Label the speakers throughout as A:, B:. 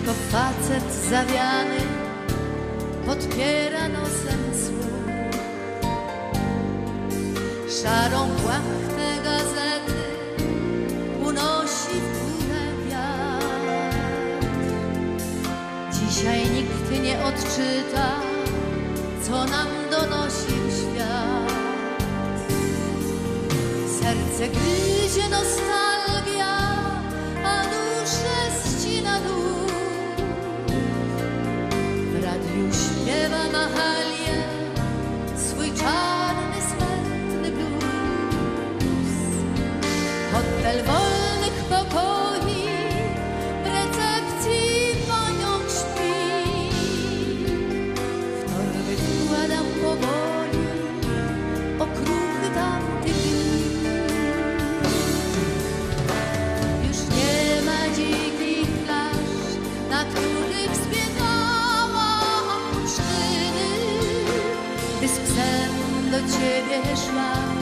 A: Tylko facet zawiany podpiera nosem Szarą płachtę gazety unosi w górę wiatr. Dzisiaj nikt nie odczyta, co nam donosił świat. Serce gryzie nostalgia, a duszę ścina dół. W radiu śpiewa Mahalia swój czarny, do ciebie szłam,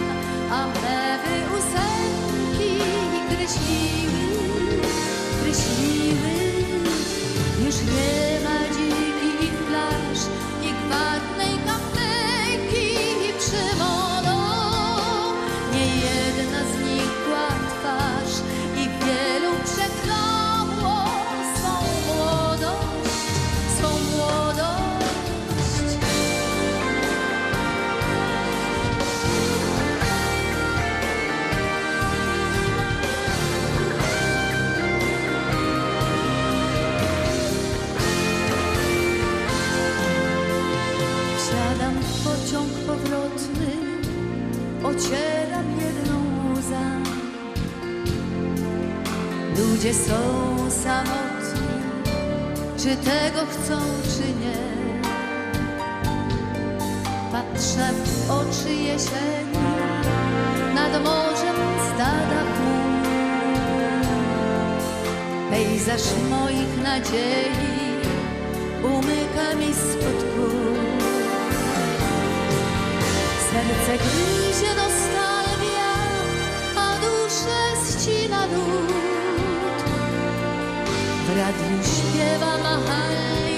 A: a mewy ósemki kreśliły, kreśliły. Już nie w pociąg powrotny, ocieram jedną łzę. Ludzie są samotni, czy tego chcą, czy nie. Patrzę w oczy jesieni, nad morzem stada chmur. Pejzaż moich nadziei umyka mi spod kół. Serce gryzie nostalgia, a duszę ścina lód. W radiu śpiewa Mahalia